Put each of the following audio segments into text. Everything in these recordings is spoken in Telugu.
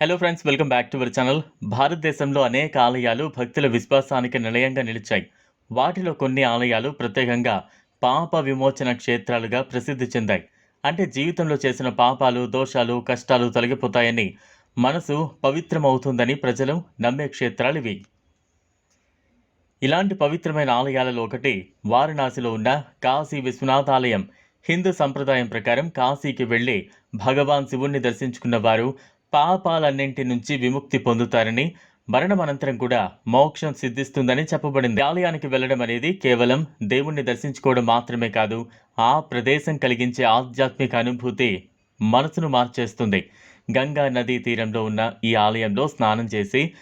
Hello friends welcome back to our channel భారతదేశంలో అనేక ఆలయాలు భక్తుల విశ్వాసానికి నిలయంగా నిలిచాయి. వాటిలో కొన్ని ఆలయాలు ప్రత్యేకంగా పాప విమోచన క్షేత్రాలుగా ప్రసిద్ధి చెందాయి. అంటే జీవితంలో చేసిన పాపాలు దోషాలు కష్టాలు తొలగిపోతాయని మనసు పవిత్రమవుతుందని ప్రజలు నమ్మే క్షేత్రాలు ఇవి. ఇలాంటి పవిత్రమైన ఆలయాలలో ఒకటి వారణాసిలో ఉన్న కాశీ విశ్వనాథ ఆలయం హిందూ సంప్రదాయం ప్రకారం కాశీకి వెళ్ళి భగవాన్ శివుణ్ణి దర్శించుకున్న వారు పాపాలన్నింటి నుంచి విముక్తి పొందుతారని మరణం అనంతరం కూడా మోక్షం సిద్ధిస్తుందని చెప్పబడింది. ఆలయానికి వెళ్ళడం అనేది కేవలం దేవుణ్ణి దర్శించుకోవడం మాత్రమే కాదు ఆ ప్రదేశం కలిగించే ఆధ్యాత్మిక అనుభూతి మనసును మార్చేస్తుంది. గంగా నదీ తీరంలో ఉన్న ఈ ఆలయంలో స్నానం చేసి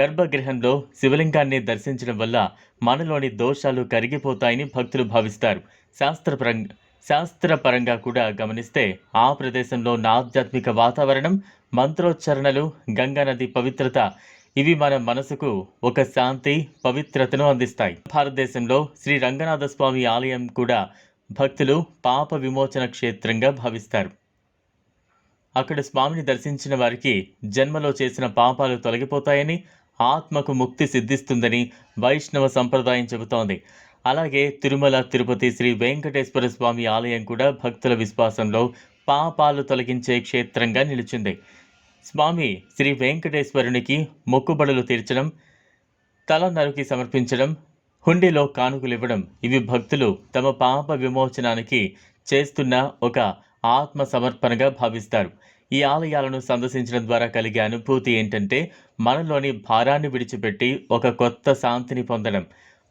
గర్భగృహంలో శివలింగాన్ని దర్శించడం వల్ల మనలోని దోషాలు కరిగిపోతాయని భక్తులు భావిస్తారు. శాస్త్రపరంగా శాస్త్రపరంగా కూడా గమనిస్తే ఆ ప్రదేశంలో ఉన్న ఆధ్యాత్మిక వాతావరణం మంత్రోచ్చరణలు గంగా నది పవిత్రత ఇవి మన మనసుకు ఒక శాంతి పవిత్రతను అందిస్తాయి. భారతదేశంలో శ్రీ రంగనాథ స్వామి ఆలయం కూడా భక్తులు పాప విమోచన క్షేత్రంగా భావిస్తారు. అక్కడ స్వామిని దర్శించిన వారికి జన్మలో చేసిన పాపాలు తొలగిపోతాయని ఆత్మకు ముక్తి సిద్ధిస్తుందని వైష్ణవ సంప్రదాయం చెబుతోంది. అలాగే తిరుమల తిరుపతి శ్రీ వెంకటేశ్వర స్వామి ఆలయం కూడా భక్తుల విశ్వాసంలో పాపాలు తొలగించే క్షేత్రంగా నిలిచింది. స్వామి శ్రీ వెంకటేశ్వరునికి మొక్కుబడులు తీర్చడం తల నరికి సమర్పించడం హుండీలో కానుకలు ఇవ్వడం ఇవి భక్తులు తమ పాప విమోచనానికి చేస్తున్న ఒక ఆత్మ సమర్పణగా భావిస్తారు. ఈ ఆలయాలను సందర్శించడం ద్వారా కలిగే అనుభూతి ఏంటంటే మనలోని భారాన్ని విడిచిపెట్టి ఒక కొత్త శాంతిని పొందడం.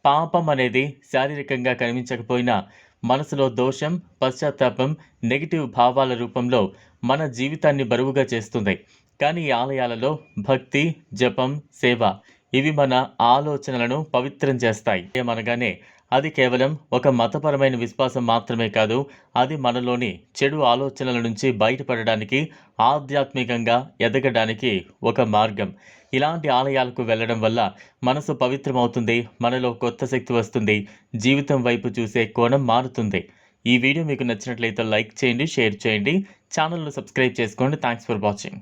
పాపం అనేది శారీరకంగా కనిపించకపోయినా మనసులో దోషం పశ్చాత్తాపం నెగిటివ్ భావాల రూపంలో మన జీవితాన్ని బరువుగా చేస్తుంది. కానీ ఈ ఆలయాలలో భక్తి జపం సేవ ఇవి మన ఆలోచనలను పవిత్రం చేస్తాయి. ఏమనగానే అది కేవలం ఒక మతపరమైన విశ్వాసం మాత్రమే కాదు అది మనలోని చెడు ఆలోచనల నుంచి బయటపడడానికి ఆధ్యాత్మికంగా ఎదగడానికి ఒక మార్గం. ఇలాంటి ఆలయాలకు వెళ్ళడం వల్ల మనసు పవిత్రమవుతుంది మనలో కొత్త శక్తి వస్తుంది జీవితం వైపు చూసే కోణం మారుతుంది. ఈ వీడియో మీకు నచ్చినట్లయితే లైక్ చేయండి షేర్ చేయండి. ఛానల్ను సబ్స్క్రైబ్ చేసుకోండి. Thanks for watching